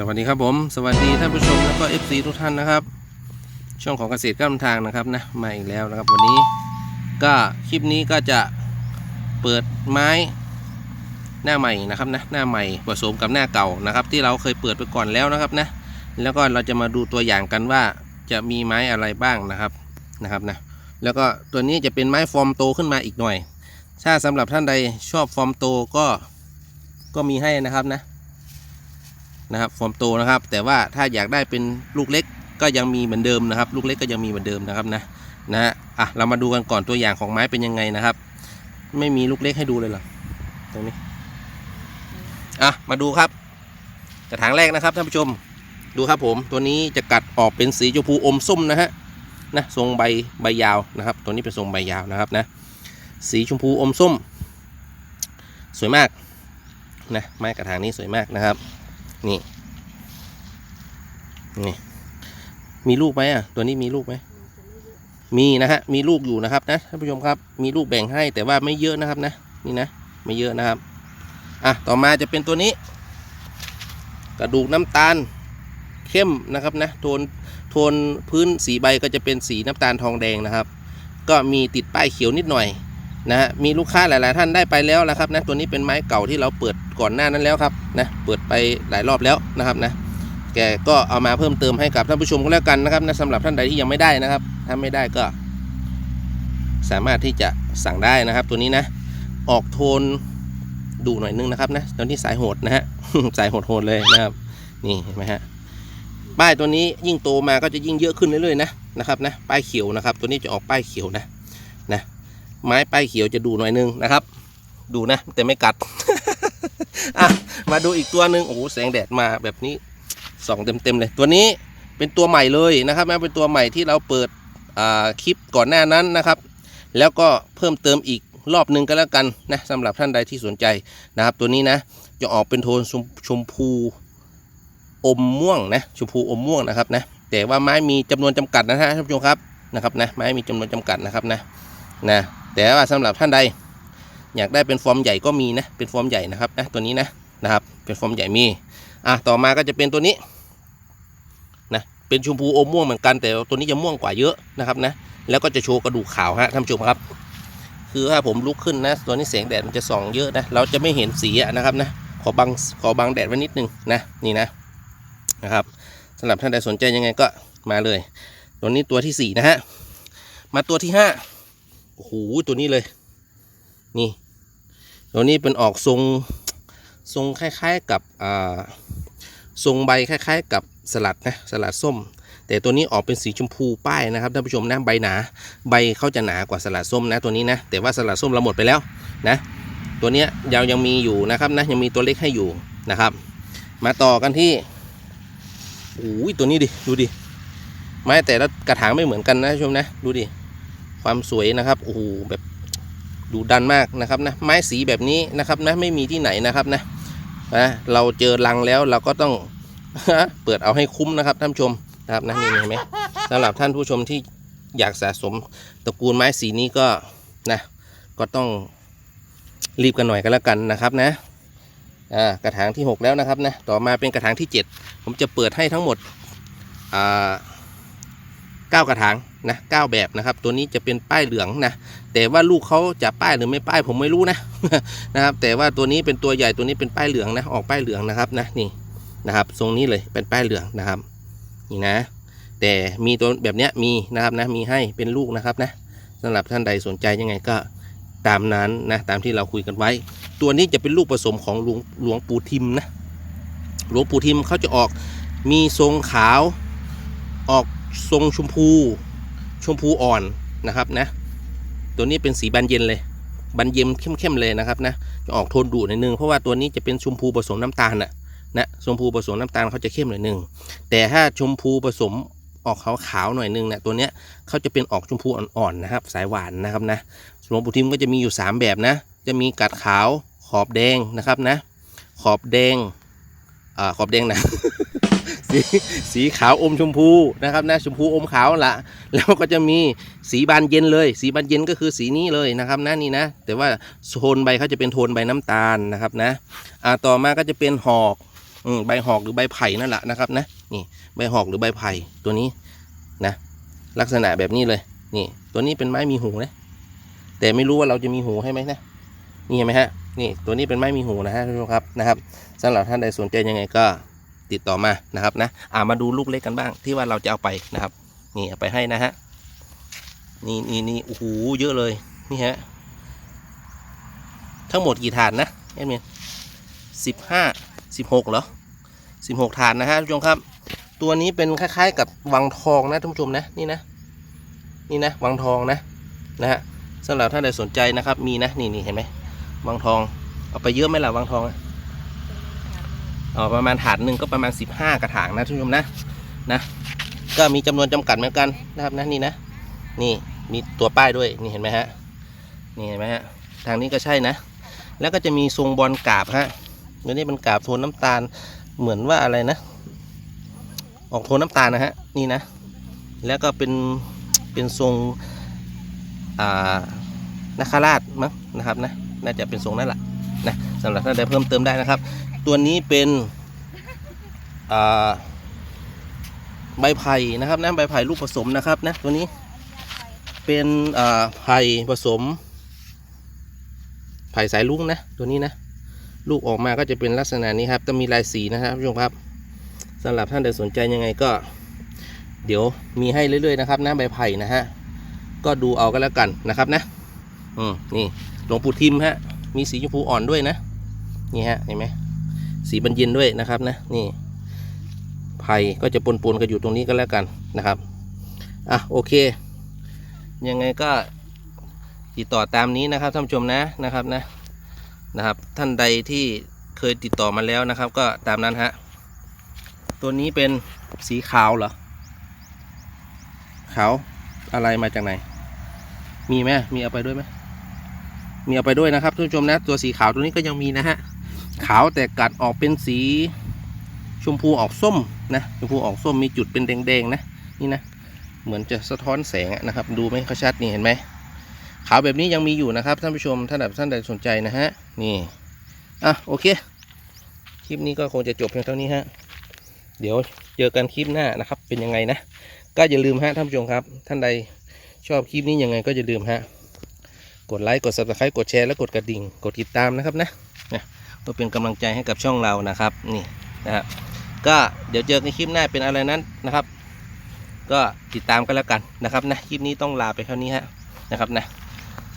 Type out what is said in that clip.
สวัสดีครับผม สวัสดีท่านผู้ชมแล้วก็ FC ทุกท่านนะครับ ช่องของเกษตรก้าวทางนะครับนะมาอีกแล้วนะครับ วันนี้ก็คลิปนี้ก็จะเปิดไม้หน้าใหม่นะครับนะหน้าใหม่ผสมกับหน้าเก่านะครับ ที่เราเคยเปิดไปก่อนแล้วนะครับนะแล้วก็เราจะมาดูตัวอย่างกันว่าจะมีไม้อะไรบ้างนะครับนะครับนะแล้วก็ตัวนี้จะเป็นไม้ฟอร์มโตขึ้นมาอีกหน่อย ถ้าสำหรับท่านใดชอบฟอร์มโตก็ก็มีให้นะครับนะ นะครับฟอร์มโตนะครับ แต่ว่าถ้าอยากได้เป็นลูกเล็กก็ยังมีเหมือนเดิมนะครับ ลูกเล็กก็ยังมีเหมือนเดิมนะครับนะนะอะเรามาดูกันก่อนตัวอย่างของไม้เป็นยังไงนะครับ ไม่มีลูกเล็กให้ดูเลยหรอตรงนี้อะมาดูครับกระถางแรกนะครับท่านผู้ชมดูครับผมตัวนี้จะกัดออกเป็นสีชมพูอมส้มนะฮะนะทรงใบใบยาวนะครับ ตัวนี้เป็นทรงใบยาวนะครับนะสีชมพูอมส้ม สวยมากนะไม้กระถางนี้สวยมากนะครับ นี่นี่มีลูกไหมอะ ตัวนี้มีลูกไหมมีนะฮะ มีลูกอยู่นะครับนะท่านผู้ชมครับ มีลูกแบ่งให้แต่ว่าไม่เยอะนะครับนะ นี่นะ ไม่เยอะนะครับ อะ ต่อมาจะเป็นตัวนี้ กระดูกน้ำตาลเข้มนะครับนะ โทน โทนพื้นสีใบก็จะเป็นสีน้ำตาลทองแดงนะครับ ก็มีติดป้ายเขียวนิดหน่อย นะฮะมีลูกค้าหลาย ๆ ท่านได้ไปแล้วละครับนะตัวนี้เป็นไม้เก่าที่เราเปิดก่อนหน้านั้นแล้วครับนะเปิดไปหลายรอบแล้วนะครับนะแกก็เอามาเพิ่มเติมให้กับท่านผู้ชมก็แล้วกันนะครับนะสำหรับท่านใดที่ยังไม่ได้นะครับ ถ้าไม่ได้ก็ สามารถที่จะสั่งได้นะครับ ตัวนี้นะ ออกโทนดูหน่อยนึงนะครับนะตัวนี้สายโหดนะฮะสายโหดๆเลยนะครับ นี่เห็นไหมฮะป้ายตัวนี้ยิ่งโตมาก็จะยิ่งเยอะขึ้นเรื่อยๆนะนะครับนะป้ายเขียวนะครับ ตัวนี้จะออกป้ายเขียวนะ ไม้ป้ายเขียวจะดูหน่อยนึงนะครับ ดูนะ แต่ไม่กัดอะมาดูอีกตัวหนึ่งโอ้โหแสงแดดมาแบบนี้ส่องเต็มๆเลย ตัวนี้เป็นตัวใหม่เลยนะครับแม้เป็นตัวใหม่ที่เราเปิดคลิปก่อนหน้านั้นนะครับ แล้วก็เพิ่มเติมอีกรอบหนึ่งก็แล้วกันนะสำหรับท่านใดที่สนใจนะครับ ตัวนี้นะจะออกเป็นโทนชมชมพูอมม่วงนะชมพูอมม่วงนะครับนะแต่ว่าไม้มีจำนวนจำกัดนะฮะท่านผู้ชมครับนะครับนะไม้มีจำนวนจำกัดนะครับนะ นะแต่ว่าสำหรับท่านใด อยากได้เป็นฟอร์มใหญ่ก็มีนะเป็นฟอร์มใหญ่นะครับนะตัวนี้นะนะครับ เป็นฟอร์มใหญ่มีอะต่อมาก็จะเป็นตัวนี้นะเป็นชมพูอมม่วงเหมือนกันแต่ตัวนี้จะม่วงกว่าเยอะนะครับนะแล้วก็จะโชว์กระดูกขาวฮะท่านผู้ชมครับ คือถ้าผมลุกขึ้นนะตัวนี้แสงแดดมันจะส่องเยอะนะเราจะไม่เห็นสีอะนะครับนะขอบังขอบังแดดไว้นิดนึงนะนี่นะนะครับสำหรับท่านใดสนใจยังไงก็มาเลย ตัวนี้ตัวที่สี่นะฮะ มาตัวที่ห้า โอ้โหตัวนี้เลย นี่ตัวนี้เป็นออกทรงทรงคล้ายๆกับอ่าทรงใบคล้าย ๆ กับสลัดนะสลัดส้ม แต่ตัวนี้ออกเป็นสีชมพูป้ายนะครับท่านผู้ชมนะใบหนา ใบเขาจะหนากว่าสลัดส้มนะตัวนี้นะแต่ว่าสลัดส้มเราหมดไปแล้วนะ ตัวเนี้ยยังยังมีอยู่นะครับนะยังมีตัวเล็กให้อยู่นะครับ มาต่อกันที่โอ้ยตัวนี้ดิดูดิไม้แต่ละกระถางไม่เหมือนกันนะท่านผู้ชมนะ ดูดิ ความสวยนะครับโอ้โหแบบดูดันมากนะครับนะไม้สีแบบนี้นะครับนะไม่มีที่ไหนนะครับนะนะเราเจอรังแล้วเราก็ต้องเปิดเอาให้คุ้มนะครับท่านชมนะครับนะนี่เห็นไหมสำหรับท่านผู้ชมที่อยากสะสมตระกูลไม้สีนี้ก็นะก็ต้องรีบกันหน่อยกันแล้วกันนะครับนะอ่ากระถางที่ 6 แล้วนะครับนะต่อมาเป็นกระถางที่ 7 ผมจะเปิดให้ทั้งหมดอ่าเก้ากระถาง นะเก้าแบบนะครับ ตัวนี้จะเป็นป้ายเหลืองนะ แต่ว่าลูกเขาจะป้ายหรือไม่ป้ายผมไม่รู้นะนะครับ แต่ว่าตัวนี้เป็นตัวใหญ่ตัวนี้เป็นป้ายเหลืองนะ ออกป้ายเหลืองนะครับนะนี่นะครับ ทรงนี้เลยเป็นป้ายเหลืองนะครับ นี่นะ แต่มีตัวแบบเนี้ยมีนะครับนะ มีให้เป็นลูกนะครับนะสำหรับท่านใดสนใจยังไงก็ตามนั้นนะตามที่เราคุยกันไว้ ตัวนี้จะเป็นลูกผสมของหลวงหลวงปู่ทิมนะหลวงปู่ทิมเขาจะออกมีทรงขาวออกทรงชมพู ชมพูอ่อนนะครับนะ ตัวนี้เป็นสีบานเย็นเลยบานเย็นเข้มๆเลยนะครับนะจะออกโทนดุหน่อยนึงเพราะว่าตัวนี้จะเป็นชมพูผสมน้ำตาลน่ะนะชมพูผสมน้ำตาลเขาจะเข้มหน่อยนึงแต่ถ้าชมพูผสมออกขาวๆหน่อยนึงเนี่ยตัวเนี้ยเขาจะเป็นออกชมพูอ่อนๆนะครับ สายหวานนะครับนะหลวงปู่ทิมก็จะมีอยู่ 3 แบบนะ จะมีกัดขาวขอบแดงนะครับนะ ขอบแดงอ่าขอบแดงนะ สีสีขาวอมชมพูนะครับนะชมพูอมขาวละแล้วก็จะมีสีบานเย็นเลย สีบานเย็นก็คือสีนี้เลยนะครับนะนี่นะ แต่ว่าโทนใบเขาจะเป็นโทนใบน้ำตาลนะครับนะอ่าต่อมาก็จะเป็นหอกอใบหอกหรือใบไผ่นั่นแหละนะครับนะนี่ใบหอกหรือใบไผ่ตัวนี้นะลักษณะแบบนี้เลยนี่ ตัวนี้เป็นไม้มีหูนะแต่ไม่รู้ว่าเราจะมีหูให้ไหมนะนี่เห็นไหมฮะนี่ตัวนี้เป็นไม้มีหูนะฮะท่านครับนะครับสำหรับท่านใดสนใจยังไงก็ ติดต่อมานะครับนะอ่ามาดูลูกเล็กกันบ้างที่ว่าเราจะเอาไปนะครับ นี่เอาไปให้นะฮะนี่นี่นี่โอ้โหเยอะเลยนี่ฮะทั้งหมดกี่ถาดนะเอ็มเนสิบห้าสิบหกเหรอสิบหกถาดนะฮะท่านผู้ชมครับ ตัวนี้เป็นคล้ายๆ กับวังทองนะท่านผู้ชมนะนี่นะ นี่นะวังทองนะนะฮะสำหรับท่านใดสนใจนะครับ มีนะนี่นี่เห็นไหมวังทองเอาไปเยอะไหมล่ะวังทองอะ ประมาณถาดหนึ่งก็ประมาณ 15 กระถางนะท่านผู้ชมนะนะก็มีจำนวนจำกัดเหมือนกันนะครับนะนี่นะนี่มีตัวป้ายด้วยนี่เห็นไหมฮะนี่เห็นไหมฮะทางนี้ก็ใช่นะ แล้วก็จะมีทรงบอลกาบฮะตัวนี้เป็นกาบโทนน้ำตาลเหมือนว่าอะไรนะ ออกโทนน้ำตาลนะฮะนี่นะ แล้วก็เป็นเป็นทรงอ่านาคราชมั้งนะครับนะน่าจะเป็นทรงนั่นแหละนะสำหรับท่านใดเพิ่มเติมได้นะครับ ตัวนี้เป็นใบไผ่นะครับนะใบไผ่ลูกผสมนะครับนะตัวนี้เป็นไผ่ผสม ไผ่สายลุงนะตัวนี้นะลูกออกมาก็จะเป็นลักษณะนี้ครับจะมีลายสีนะครับผู้ชมครับสำหรับท่านใดสนใจยังไงก็ เดี๋ยวมีให้เรื่อยๆนะครับนะใบไผ่นะฮะก็ดูเอากันแล้วกันนะครับนะอืมนี่หลวงปู่ทิมฮะมีสีชมพูอ่อนด้วยนะนี่ฮะเห็นไหม สีบรรเย็นด้วยนะครับนะนี่ไผ่ก็จะปนๆกันอยู่ตรงนี้ก็แล้วกันนะครับอะโอเค ยังไงก็ติดต่อตามนี้นะครับท่านผู้ชมนะนะครับนะนะครับ ท่านใดที่เคยติดต่อมาแล้วนะครับ ก็ตามนั้นฮะตัวนี้เป็นสีขาวเหรอขาวอะไรมาจากไหน มีไหมมีเอาไปด้วยไหมมีเอาไปด้วยนะครับทุกผู้ชมนะ ตัวสีขาวตัวนี้ก็ยังมีนะฮะ ขาวแต่กัดออกเป็นสีชมพูออกส้มนะชมพูออกส้มมีจุดเป็นแดงๆนะนี่นะเหมือนจะสะท้อนแสงนะครับ ดูไหมเขาชัดนี่เห็นไหมขาวแบบนี้ยังมีอยู่นะครับท่านผู้ชมท่านใดท่านใดสนใจนะฮะนี่อะโอเคคลิปนี้ก็คงจะจบเพียงเท่านี้ฮะเดี๋ยวเจอกันคลิปหน้านะครับ เป็นยังไงนะก็อย่าลืมฮะท่านผู้ชมครับ ท่านใดชอบคลิปนี้ยังไงก็อย่าลืมฮะกดไลค์กด subscribe กดแชร์และกดกระดิ่งกดติดตามนะครับนะนะเพื่อเป็นกำลังใจให้กับช่องเรานะครับนี่นะครับก็เดี๋ยวเจอกันคลิปหน้าเป็นอะไรนั้นนะครับ ก็ติดตามกันแล้วกันนะครับนะคลิปนี้ต้องลาไปเท่านี้ฮะนะครับนะ